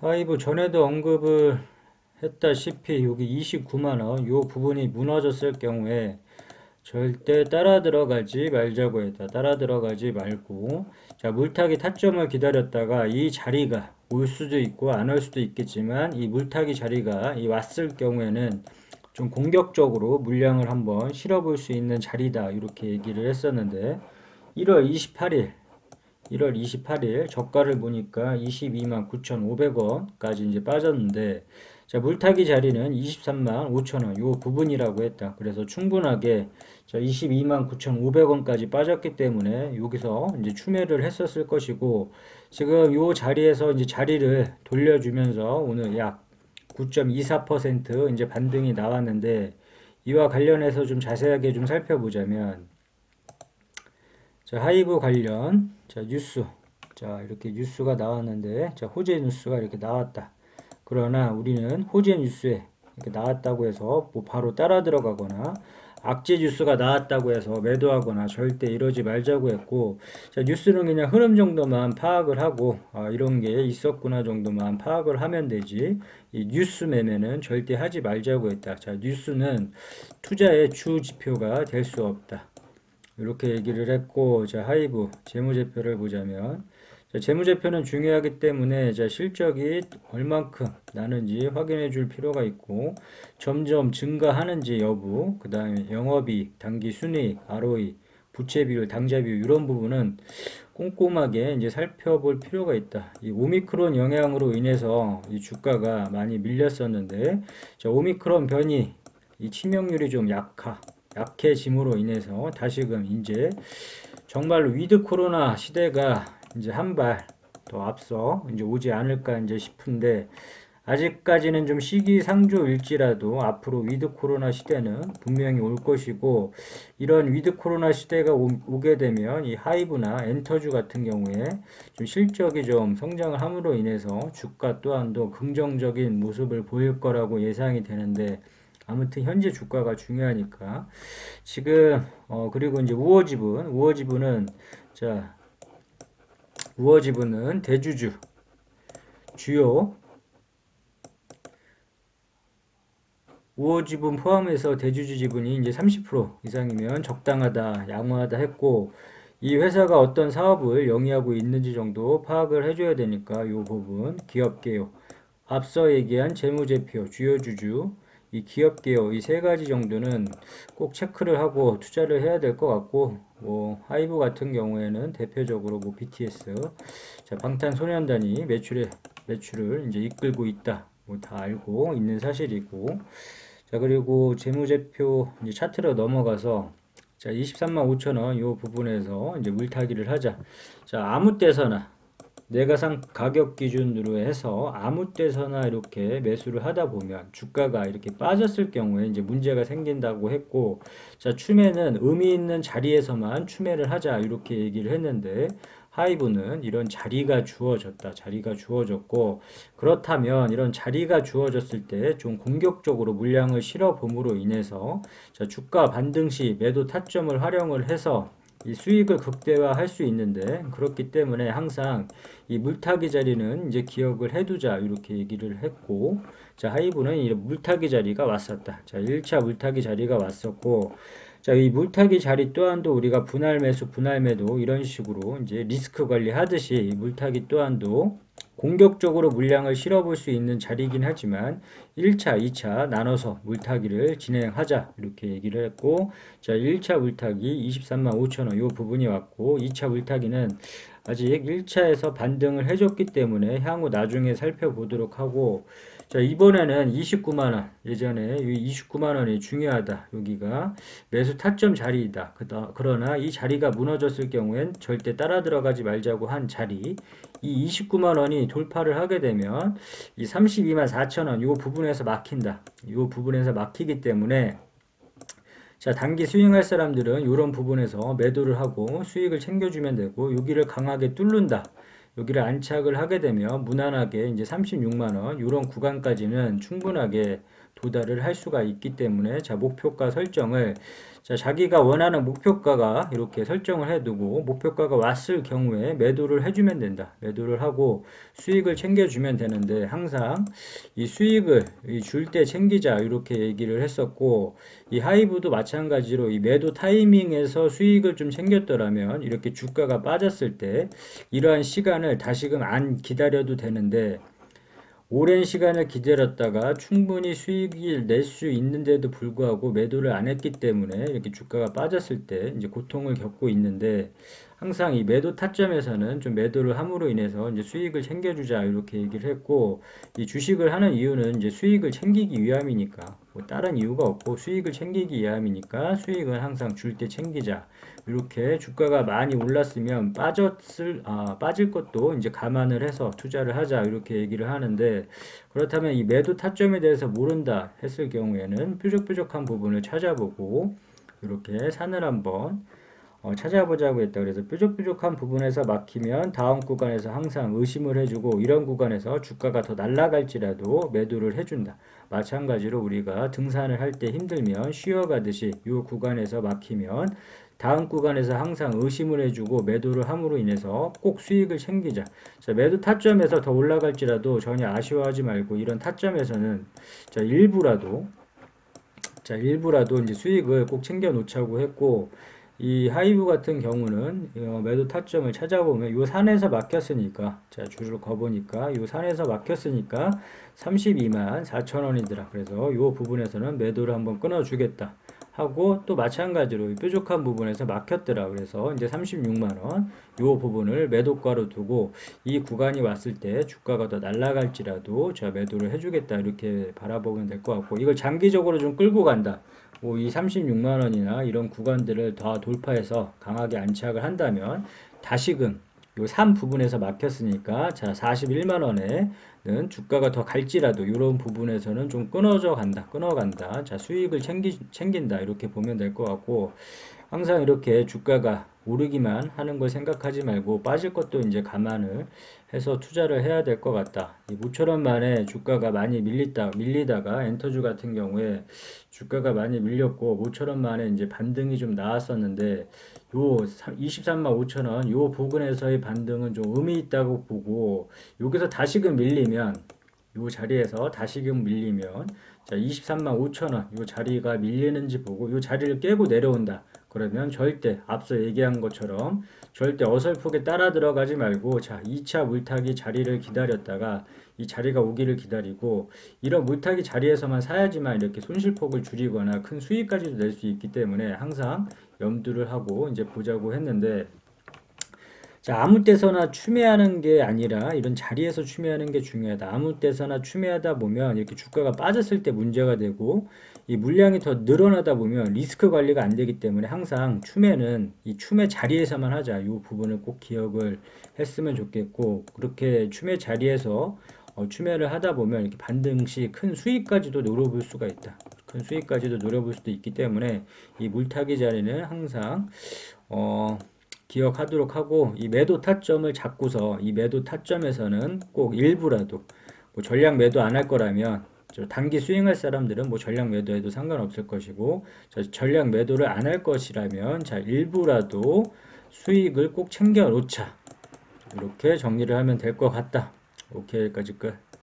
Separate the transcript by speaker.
Speaker 1: 하이브 전에도 언급을 했다시피 여기 29만원 요 부분이 무너졌을 경우에 절대 따라 들어가지 말자고 했다. 따라 들어가지 말고 자 물타기 타점을 기다렸다가 이 자리가 올 수도 있고 안 올 수도 있겠지만 이 물타기 자리가 이 왔을 경우에는 좀 공격적으로 물량을 한번 실어볼 수 있는 자리다 이렇게 얘기를 했었는데 1월 28일 1월 28일 저가를 보니까 22만 9,500원까지 이제 빠졌는데 자 물타기 자리는 23만 5천원 요 부분이라고 했다. 그래서 충분하게 자 22만 9,500원까지 빠졌기 때문에 여기서 이제 추매를 했었을 것이고 지금 요 자리에서 이제 자리를 돌려주면서 오늘 약 9.24% 이제 반등이 나왔는데 이와 관련해서 좀 자세하게 좀 살펴보자면 자 하이브 관련 자 뉴스. 자 이렇게 뉴스가 나왔는데 자 호재 뉴스가 이렇게 나왔다. 그러나 우리는 호재 뉴스에 이렇게 나왔다고 해서 뭐 바로 따라 들어가거나 악재 뉴스가 나왔다고 해서 매도하거나 절대 이러지 말자고 했고 자 뉴스는 그냥 흐름 정도만 파악을 하고 아, 이런 게 있었구나 정도만 파악을 하면 되지 이 뉴스 매매는 절대 하지 말자고 했다. 자 뉴스는 투자의 주 지표가 될 수 없다 이렇게 얘기를 했고 자 하이브 재무제표를 보자면 자, 재무제표는 중요하기 때문에 자, 실적이 얼만큼 나는지 확인해 줄 필요가 있고 점점 증가하는지 여부 그 다음에 영업이익, 당기순이익, ROE, 부채비율, 당좌비율 이런 부분은 꼼꼼하게 이제 살펴볼 필요가 있다. 이 오미크론 영향으로 인해서 이 주가가 많이 밀렸었는데 자, 오미크론 변이 이 치명률이 좀 약하, 약해짐으로 인해서 다시금 이제 정말로 위드 코로나 시대가 이제 한 발 더 앞서 이제 오지 않을까 이제 싶은데 아직까지는 좀 시기상조일지라도 앞으로 위드 코로나 시대는 분명히 올 것이고 이런 위드 코로나 시대가 오, 게 되면 이 하이브나 엔터주 같은 경우에 좀 실적이 좀 성장을 함으로 인해서 주가 또한도 긍정적인 모습을 보일 거라고 예상이 되는데 아무튼 현재 주가가 중요하니까. 지금 어 그리고 이제 우호 지분 우호 지분은 자 우어 지분은 대주주 주요 우어 지분 포함해서 대주주 지분이 이제 30% 이상이면 적당하다, 양호하다 했고 이 회사가 어떤 사업을 영위하고 있는지 정도 파악을 해줘야 되니까 이 부분 기업 개요. 앞서 얘기한 재무제표 주요 주주 이 기업 개요 이 세 가지 정도는 꼭 체크를 하고 투자를 해야 될 것 같고 뭐 하이브 같은 경우에는 대표적으로 뭐 BTS 자 방탄소년단이 매출에 매출을 이제 이끌고 있다. 뭐 다 알고 있는 사실이고. 자 그리고 재무제표 이제 차트로 넘어가서 자 23만 5천원 요 부분에서 이제 물타기를 하자. 자 아무 때서나 내가상 가격 기준으로 해서 아무 때서나 이렇게 매수를 하다 보면 주가가 이렇게 빠졌을 경우에 이제 문제가 생긴다고 했고 자 추매는 의미 있는 자리에서만 추매를 하자 이렇게 얘기를 했는데 하이브는 이런 자리가 주어졌다. 자리가 주어졌고 그렇다면 이런 자리가 주어졌을 때 좀 공격적으로 물량을 실어 봄으로 인해서 자 주가 반등 시 매도 타점을 활용을 해서 이 수익을 극대화할 수 있는데 그렇기 때문에 항상 이 물타기 자리는 이제 기억을 해두자 이렇게 얘기를 했고 자 하이브는 이 물타기 자리가 왔었다. 자 1차 물타기 자리가 왔었고 자 이 물타기 자리 또한도 우리가 분할 매수 분할 매도 이런 식으로 이제 리스크 관리 하듯이 물타기 또한도 공격적으로 물량을 실어볼 수 있는 자리이긴 하지만 1차, 2차 나눠서 물타기를 진행하자 이렇게 얘기를 했고 자 1차 물타기 23만 5천원 이 부분이 왔고 2차 물타기는 아직 1차에서 반등을 해줬기 때문에 향후 나중에 살펴보도록 하고 자 이번에는 29만원. 예전에 이 29만원이 중요하다. 여기가 매수 타점 자리이다. 그러나 이 자리가 무너졌을 경우엔 절대 따라 들어가지 말자고 한 자리. 이 29만원이 돌파를 하게 되면 이 32만 4천원 이 부분에서 막힌다. 이 부분에서 막히기 때문에 자 단기 스윙할 사람들은 이런 부분에서 매도를 하고 수익을 챙겨주면 되고 여기를 강하게 뚫는다 여기를 안착을 하게 되면 무난하게 이제 36만 원 이런 구간까지는 충분하게 도달을 할 수가 있기 때문에 자 목표가 설정을 자 자기가 원하는 목표가가 이렇게 설정을 해두고 목표가가 왔을 경우에 매도를 해주면 된다. 매도를 하고 수익을 챙겨주면 되는데 항상 이 수익을 줄 때 챙기자 이렇게 얘기를 했었고 이 하이브도 마찬가지로 이 매도 타이밍에서 수익을 좀 챙겼더라면 이렇게 주가가 빠졌을 때 이러한 시간을 다시금 안 기다려도 되는데 오랜 시간을 기다렸다가 충분히 수익을 낼 수 있는데도 불구하고 매도를 안 했기 때문에 이렇게 주가가 빠졌을 때 이제 고통을 겪고 있는데 항상 이 매도 타점에서는 좀 매도를 함으로 인해서 이제 수익을 챙겨주자 이렇게 얘기를 했고 이 주식을 하는 이유는 이제 수익을 챙기기 위함이니까 뭐 다른 이유가 없고 수익을 챙기기 위함이니까 수익은 항상 줄 때 챙기자. 이렇게 주가가 많이 올랐으면 빠졌을 아, 빠질 것도 이제 감안을 해서 투자를 하자 이렇게 얘기를 하는데 그렇다면 이 매도 타점에 대해서 모른다 했을 경우에는 뾰족뾰족한 부분을 찾아보고 이렇게 산을 한번 어, 찾아보자고 했다. 그래서 뾰족뾰족한 부분에서 막히면 다음 구간에서 항상 의심을 해주고 이런 구간에서 주가가 더 날아갈지라도 매도를 해준다. 마찬가지로 우리가 등산을 할 때 힘들면 쉬어가듯이 이 구간에서 막히면 다음 구간에서 항상 의심을 해주고 매도를 함으로 인해서 꼭 수익을 챙기자. 자, 매도 타점에서 더 올라갈지라도 전혀 아쉬워하지 말고 이런 타점에서는 자, 일부라도 자, 일부라도 이제 수익을 꼭 챙겨 놓자고 했고 이 하이브 같은 경우는 어, 매도 타점을 찾아보면 요 산에서 막혔으니까 자 줄을 거보니까 요 산에서 막혔으니까 32만 4천 원이더라. 그래서 요 부분에서는 매도를 한번 끊어 주겠다 하고 또 마찬가지로 뾰족한 부분에서 막혔더라. 그래서 이제 36만원 요 부분을 매도가로 두고 이 구간이 왔을 때 주가가 더 날아갈지라도 자 매도를 해주겠다 이렇게 바라보면 될 것 같고 이걸 장기적으로 좀 끌고 간다. 뭐 이 36만 원이나 이런 구간들을 더 돌파해서 강하게 안착을 한다면 다시금 요3 부분에서 막혔으니까 자 41만 원에는 주가가 더 갈지라도 이런 부분에서는 좀 끊어져 간다 끊어간다 자 수익을 챙기, 챙긴다 이렇게 보면 될 것 같고 항상 이렇게 주가가 오르기만 하는 걸 생각하지 말고 빠질 것도 이제 감안을 해서 투자를 해야 될 것 같다. 이 모처럼 만에 주가가 많이 밀리다, 밀리다가 엔터주 같은 경우에 주가가 많이 밀렸고 모처럼 만에 이제 반등이 좀 나왔었는데 요 23만 5천 원 요 부근에서의 반등은 좀 의미 있다고 보고 여기서 다시금 밀리면 요 자리에서 다시금 밀리면 자 23만 5천 원요 자리가 밀리는지 보고 요 자리를 깨고 내려온다. 그러면 절대 앞서 얘기한 것처럼 절대 어설프게 따라 들어가지 말고 자 2차 물타기 자리를 기다렸다가 이 자리가 오기를 기다리고 이런 물타기 자리에서만 사야지만 이렇게 손실폭을 줄이거나 큰 수익까지도 낼 수 있기 때문에 항상 염두를 하고 이제 보자고 했는데 자, 아무 때서나 추매하는 게 아니라 이런 자리에서 추매하는 게 중요하다. 아무 때서나 추매하다 보면 이렇게 주가가 빠졌을 때 문제가 되고 이 물량이 더 늘어나다 보면 리스크 관리가 안 되기 때문에 항상 추매는 이 추매 자리에서만 하자. 이 부분을 꼭 기억을 했으면 좋겠고 그렇게 추매 자리에서 어, 추매를 하다 보면 이렇게 반등 시 큰 수익까지도 노려볼 수가 있다. 큰 수익까지도 노려볼 수도 있기 때문에 이 물타기 자리는 항상 어, 기억하도록 하고 이 매도 타점을 잡고서 이 매도 타점에서는 꼭 일부라도 뭐 전량 매도 안 할 거라면 단기 수행할 사람들은 뭐 전량 매도해도 상관없을 것이고 전량 매도를 안 할 것이라면 자 일부라도 수익을 꼭 챙겨 놓자. 이렇게 정리를 하면 될 것 같다. 오케이 여기까지 끝